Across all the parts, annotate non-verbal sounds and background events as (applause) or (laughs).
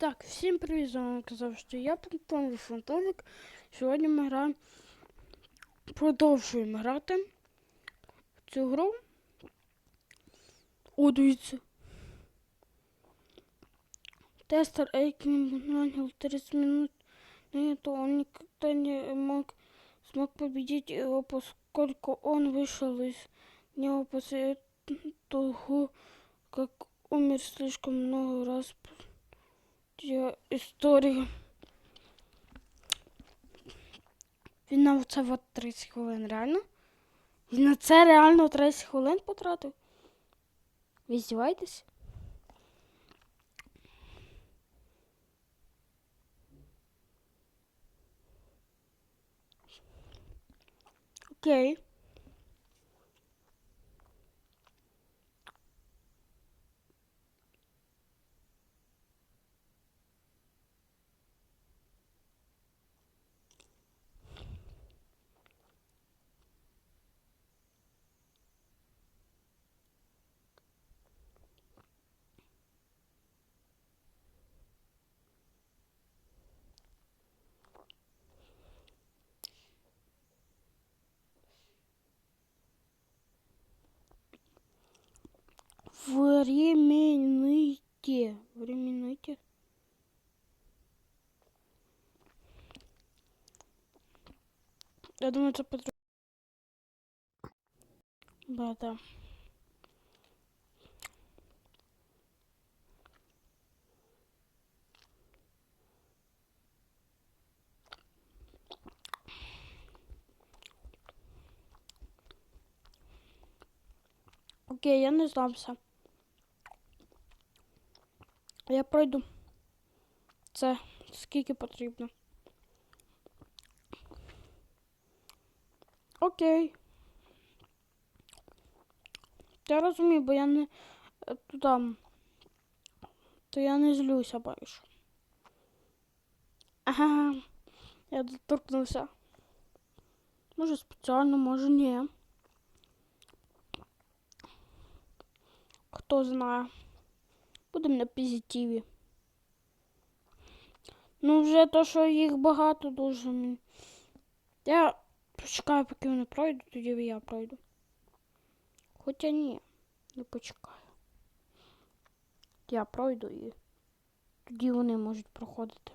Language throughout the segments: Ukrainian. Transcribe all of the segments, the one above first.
Так, всім привіт, з вами казав, що я Пантон Фантовик. Сьогодні ми граємо. Продовжуємо грати в цю гру. О, дивіться. Тестер Эйкин нанял 30 минут. На это он никогда не мог, смог победить его, поскольку он вышел из него после того, как умер слишком много раз я історію. Він на це от 30 хвилин, реально? Він на це реально 30 хвилин потратив? Ви здіваєтесь? Окей. Временните. Временните. Я думаю, це потрібно. Да, да. Окей, я не здамся. Я пройду. Це скільки потрібно. Окей. Я розумію, бо я не е, туди. То я не злюся бачу. Ага. Я доторкнувся. Може спеціально, може ні. Хто знає. Будемо на позитиві. Ну, вже то, що їх багато дуже. Я почекаю, поки вони пройдуть, тоді я пройду. Хоча ні, не почекаю. Я пройду і тоді вони можуть проходити.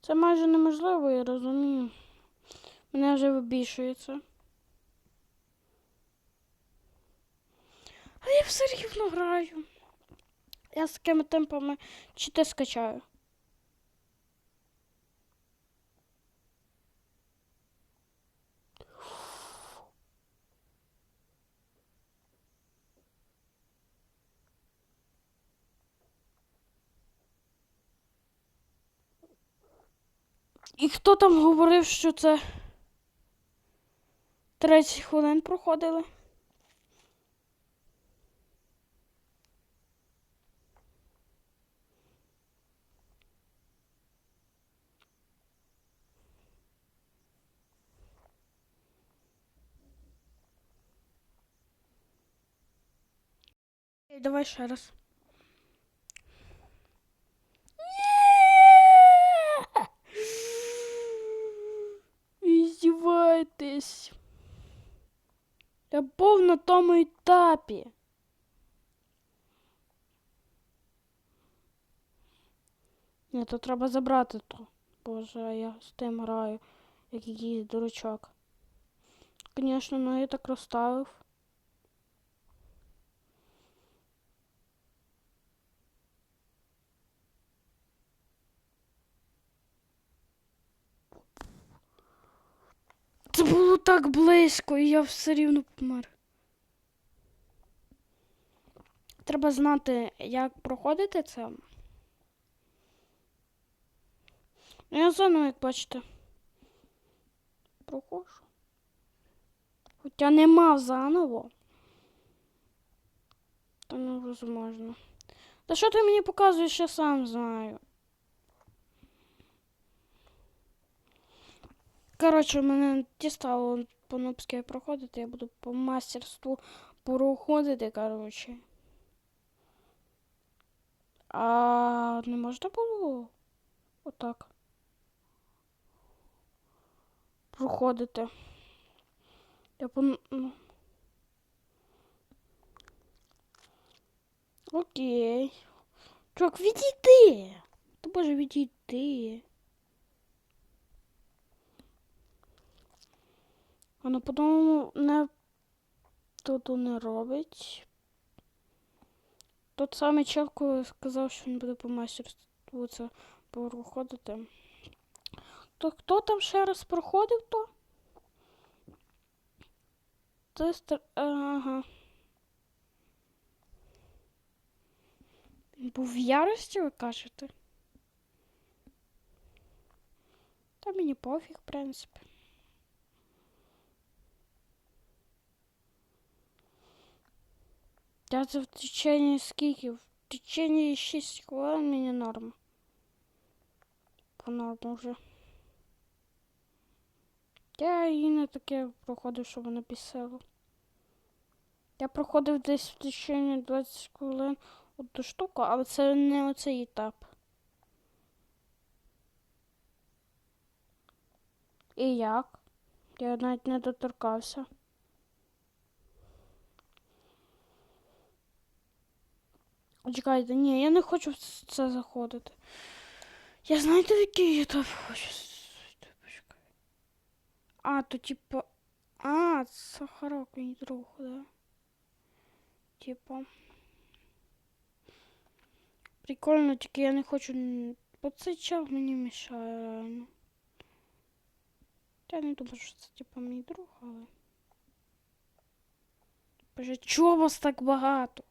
Це майже неможливо, я розумію. Мене вже вибішується. А я все рівно граю. Я з такими темпами чи те скачаю. І хто там говорив, що це 30 хвилин проходили? Давай ще раз. Ні! Я був на тому етапі. Ні, то треба забрати то. Боже, я з тим граю, як якийсь дурачок. Звісно, ну я так розставив. Це було так близько, і я все рівно помер. Треба знати, як проходити це. Ну, я заново, як бачите. Проходжу. Хоча нема заново. Та невозможно. Та що ти мені показуєш, я сам знаю. Коротше, мене дістало по-нубськи проходити, я буду по мастерству проходити, коротше. А не можна було отак проходити. Я по... ну. Окей. Чувак, відійди! Та боже, відійди. Воно по-моєму не тут не робить. Тот самий чел, коли сказав, що він буде по мастерству це проходити. То хто там ще раз проходив то? Тестер. Ага. Він був в ярості, ви кажете? Та мені пофіг, в принципі. Я це в течение скільки? В течение 6 хвилин мені норм. По норму вже. Я і не таке проходив, що вона писала. Я проходив десь в течение 20 хвилин одну штуку, але це не оцей етап. І як? Я навіть не доторкався. Чекайте, ні, я не хочу в це заходити. Я знаєте, в який етап хочу. А, то типа. А, Сахарок мій друг, да? Типа. Прикольно, тільки я не хочу. Бо цей чел мені мішає реально. Я не думаю, що це типа мій друг, але. Боже, чого вас так багато?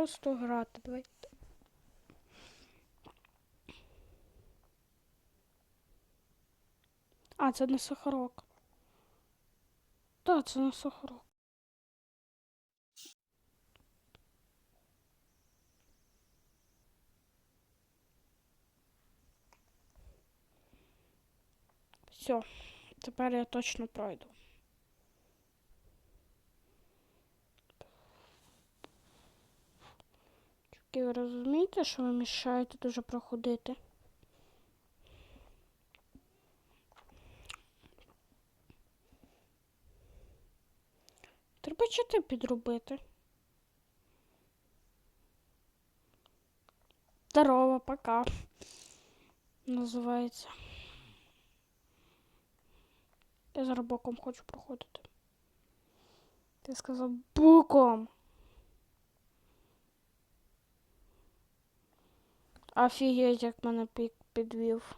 Просто грати, давайте. А, це не сахарок. Так, це не сахарок. Все, тепер я точно пройду. Чуваки, ви розумієте, що ви мішаєте дуже проходити? Треба чити підробити. Здорово, пока. Називається. Я зараз боком хочу проходити. Ти сказав боком. Офігеть, як мене пік підвів.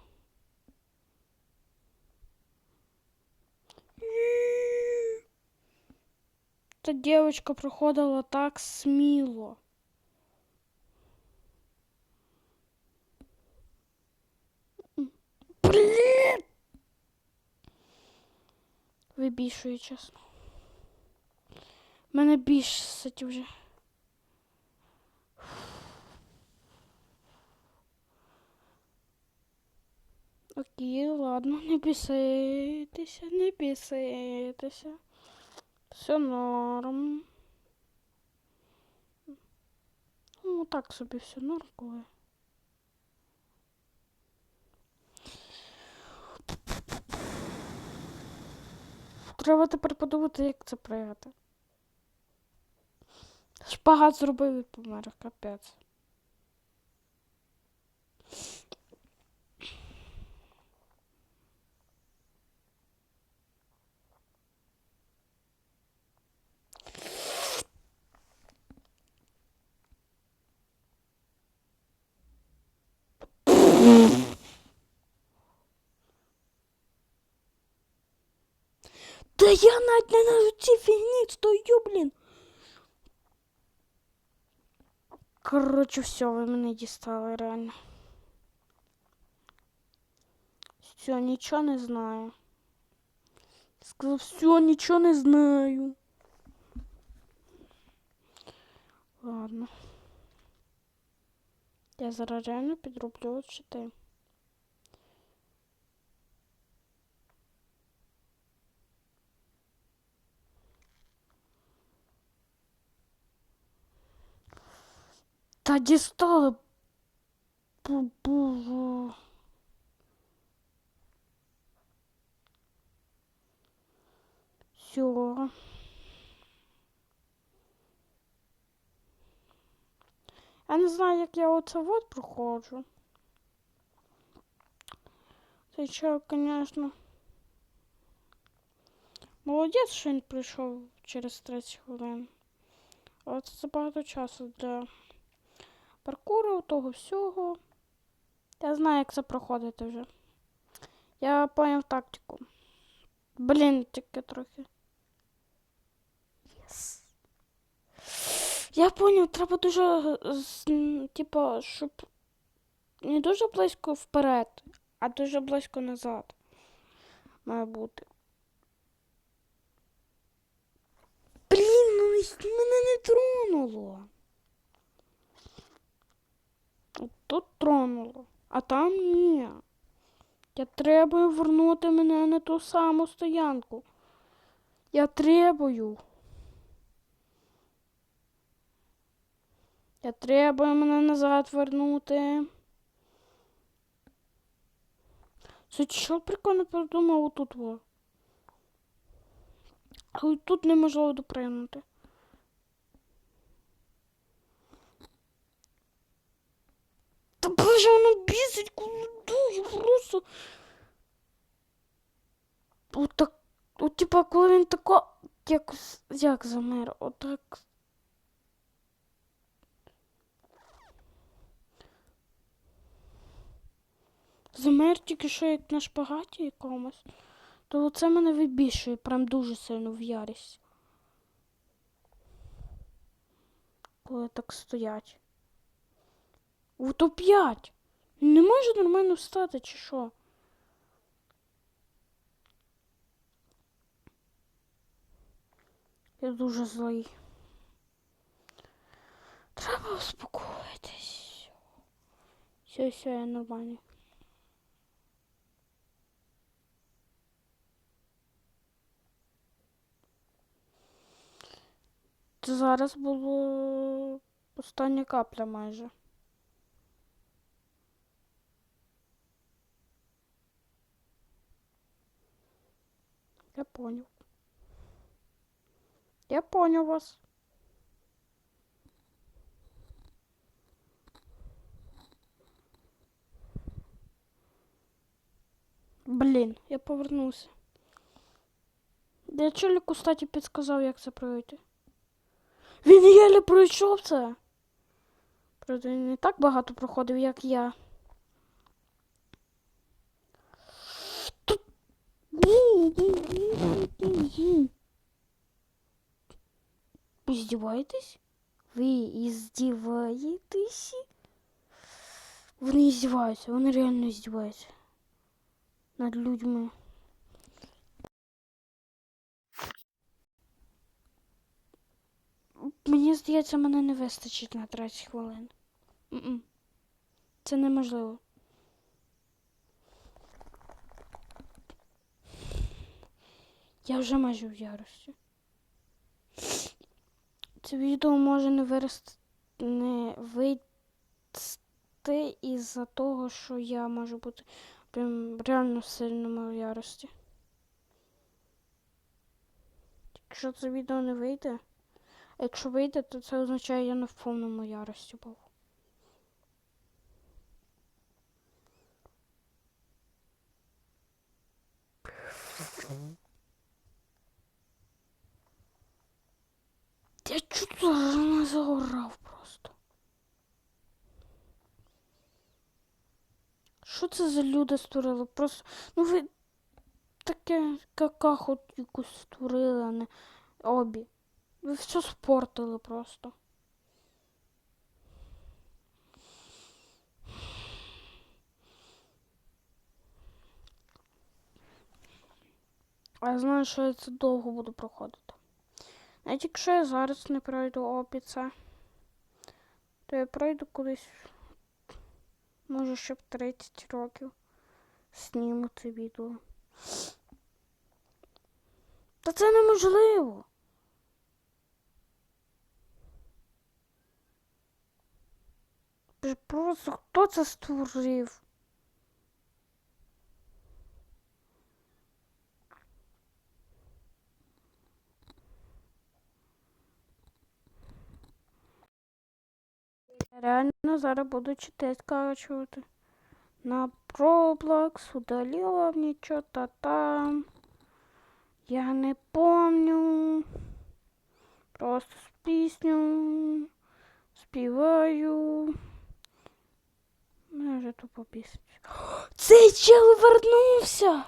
Та дівчинка проходила так сміло. Блін! Вибішує, чесно. Мене бісить вже. Окей, ладно, не біситися, не біситися. Все норм. Ну, так собі все норм, коли. Треба тепер подумати, як це пригати. Шпагат зробив і помер, капець. (laughs) Та я навіть не на цій фігні стою, блін. Коротше, все, ви мене дістали реально. Все, нічого не знаю. Сказав, все, нічого не знаю. Ладно. Я зараз реально підроблю от Та дістали. Бу-бу. Все. Я не знаю, як я оце вот проходжу. Цей чел, конечно. Молодець, що він прийшов через 30 хвилин. Але це забагато часу для паркуру, того всього. Я знаю, як це проходити вже. Я поняв тактику. Блін, тільки трохи. Єс. Я поняв, треба дуже, типа, щоб не дуже близько вперед, а дуже близько назад має бути. Блін, ну мене не тронуло. От Тут тронуло, а там ні. Я требую вернути мене на ту саму стоянку. Я требую. Я требую мене назад вернути. Це що прикольно придумав отут во. Тут неможливо допригнути. Та боже, воно бісить, коли дуже просто. От так, от типа, коли він тако, як, як замер, отак. Замер тільки що як на шпагаті якомусь, то це мене вибішує прям дуже сильно в ярість. Коли так стоять. Ото п'ять. Не може нормально встати, чи що? Я дуже злий. Треба успокоїтись. Все, все, я нормальний. Це зараз було остання капля майже. Я понял. Я понял вас. Блін, я повернувся. Я челіку, кстати, підсказав, як це пройти. Він єлі пройшов це. Правда, він не так багато проходив, як я. Ви здіваєтесь? Ви іздіваєтесь? Вони іздіваються, вони реально іздіваються. Над людьми. Мені здається, мене не вистачить на 30 хвилин. Це неможливо. Я вже майже в ярості. Це відео може не вирости, не вийти із-за того, що я можу бути прям реально в сильному ярості. Якщо це відео не вийде, якщо вийде, то це означає, я не в повному ярості був. Я чуть не загорав просто. Що це за люди створили? Просто... Ну ви таке какаху якусь створили, а не обі. Ви все спортили просто. А я знаю, що я це довго буду проходити. Навіть якщо я зараз не пройду опіце, то я пройду колись, може, ще в 30 років зніму це відео. Та це неможливо. Просто хто це створив? Реально зараз буду читати скачувати. На Roblox удалила мне что-то там. Я не помню. Просто пісню співаю. Мене вже тупо бісить. Цей чел вернувся!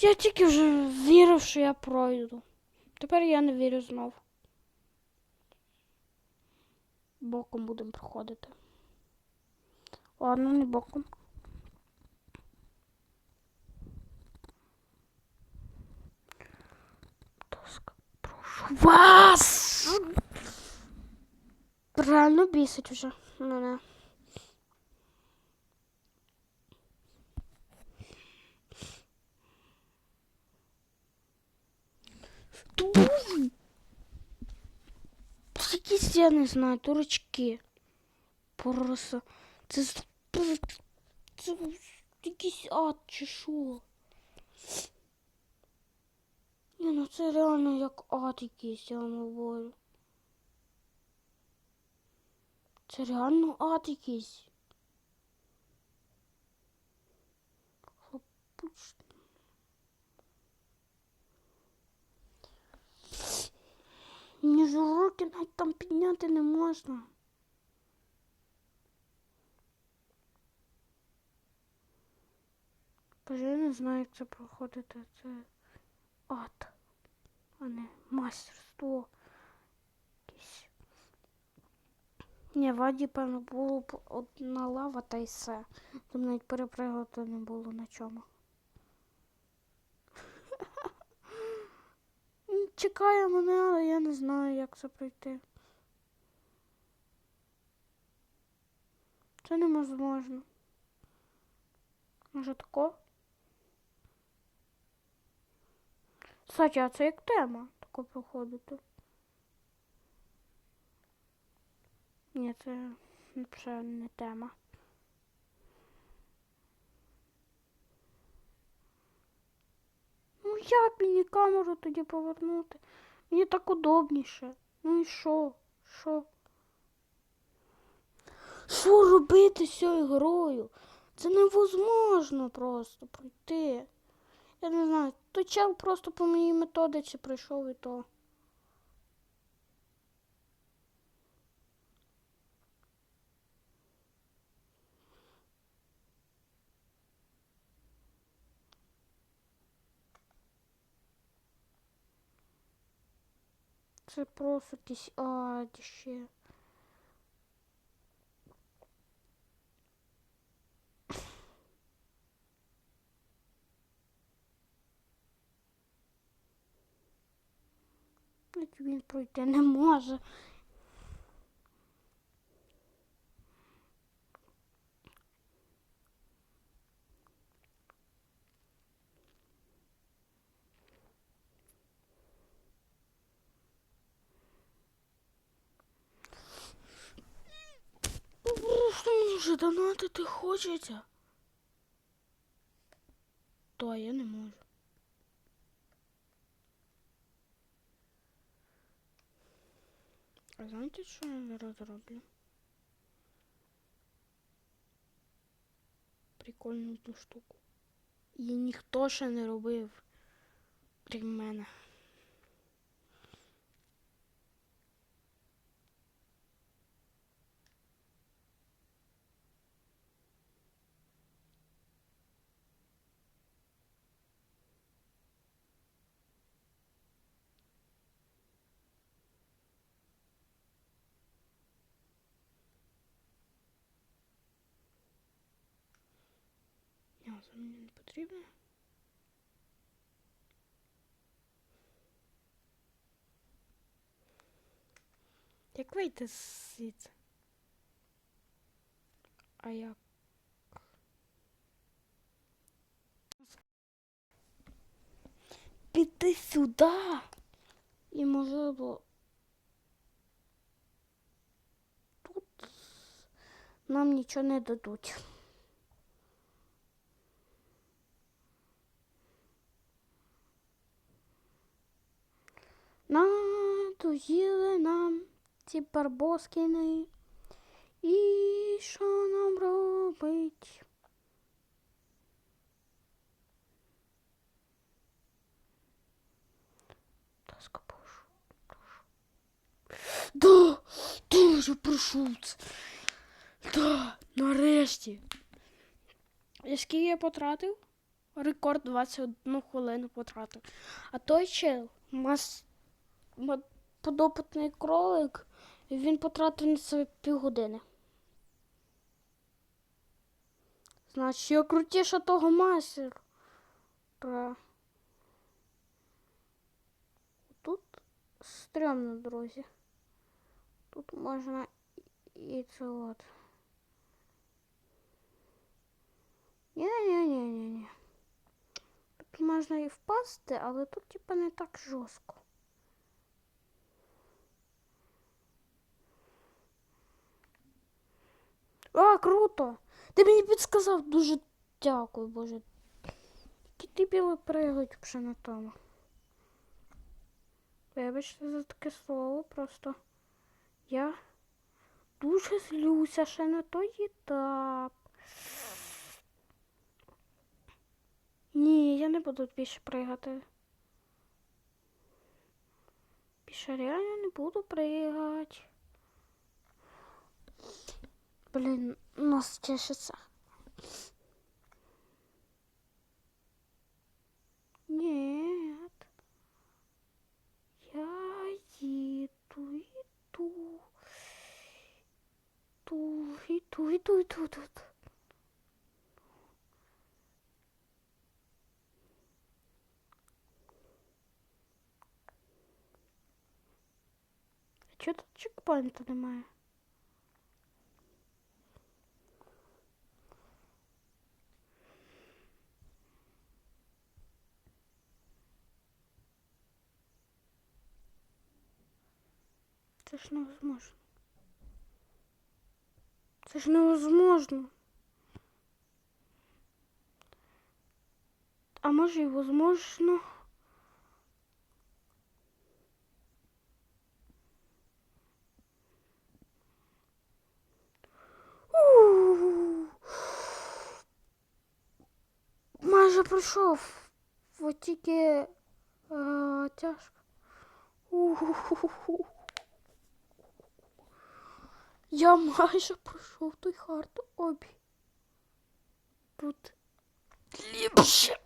Я тільки вже вірив, що я пройду. Тепер я не вірю знов. Боком будемо проходити. Ладно, не боком. Доска, прошу вас! Реально бісить вже мене. Туй! Якісь, я не знаю, дурачки. Просто. Це, це якийсь ад чи що? Ні, ну це реально як ад якийсь, я вам говорю. Це реально ад якийсь. Мені ж руки навіть там підняти не можна. Боже, я не знаю, як це проходити. Це ад, а не майстерство. Якесь. Ні, в аді, певно, було б одна лава та й все. Там навіть перепригати не було на чому. Чекає мене, але я не знаю, як це пройти. Це неможливо. Може тако? Кстати, а це як тема тако проходити? Ні, це вже не тема. Ну як мені камеру тоді повернути? Мені так удобніше. Ну і що? Що? Що робити з цією грою? Це невозможно просто пройти. Я не знаю, той чел просто по моїй методиці прийшов і то. Це просто якісь адіще. Він пройти не може. Просто вже донатити хочеться. То я не можу. А знаєте, що я зараз роблю? Прикольну одну штуку. Її ніхто ще не робив, крім мене. Це мені не потрібно. Як вийти звідси? А як? Піти сюди. І можливо. Тут нам нічого не дадуть. Надоїли нам ці барбоскіни. І що нам робить? Да, дуже прошу. Да, нарешті. І скільки я потратив? Рекорд 21 хвилину потратив. А той чел, мас... подопитний кролик, він потратив на це півгодини. Значить, я крутіша того мастера. Тут стрьомно, друзі. Тут можна і це от. Ні-ні-ні-ні-ні. Тут можна і впасти, але тут типа не так жорстко. А, круто! Ти мені підсказав дуже дякую, Боже. Які ти пригають вже на тому. Вибачте за таке слово, просто я дуже злюся ще на той етап. Ні, я не буду більше пригати. Більше реально не буду пригати. Блін, нос чешеться. Нет. Я иду, иду. Иду, иду, иду, иду, иду. А чого тут чекпоінту немає? Це ж невозможно. Це ж невозможно. А може і возможно. Майже пройшов. От тільки е, тяжко. У-ху-ху-ху. Я майже пройшов той хард обі. Тут ліпше.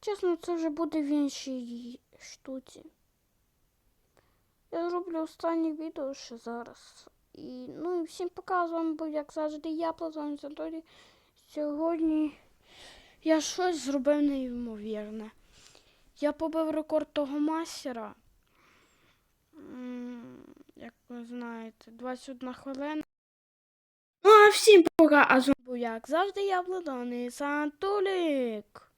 Чесно, це вже буде в іншій штуці. Я зроблю останнє відео ще зараз. І, ну і всім пока, з вами був, як завжди, я Плазон Анатолій. Сьогодні я щось зробив неймовірне. Я побив рекорд того мастера. Як ви знаєте, 21 хвилина. Ну а всім пока, а з був, як завжди, я Владон і Сантулік.